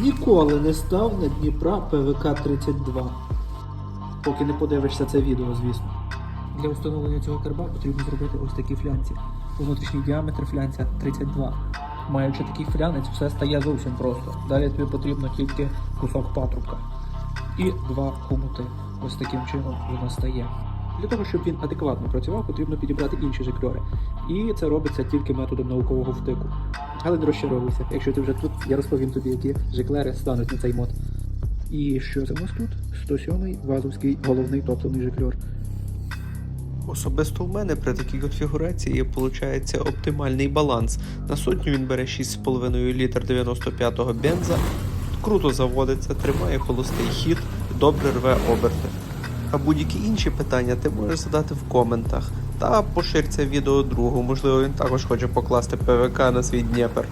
Ніколи не став на Дніпра ПВК-32. Поки не подивишся це відео, звісно. Для встановлення цього карба потрібно зробити ось такі флянці. Внутрішній діаметр флянця 32. Маючи такий флянець, все стає зовсім просто. Далі тобі потрібно тільки кусок патрубка і два хомути. Ось таким чином воно стає. Для того, щоб він адекватно працював, потрібно підібрати інші жикльори. І це робиться тільки методом наукового втику. Але не розчаровуйся, якщо ти вже тут, я розповім тобі, які жиклери стануть на цей мод. І що це у нас тут? 107-й вазовський головний топливний жикльор. Особисто у мене при такій конфігурації виходить оптимальний баланс. На сотню він бере 6,5 літр 95-го бенза, круто заводиться, тримає холостий хід, добре рве оберти. А будь-які інші питання ти можеш задати в коментах та поширь відео другу, можливо він також хоче покласти ПВК на свій Дніпер.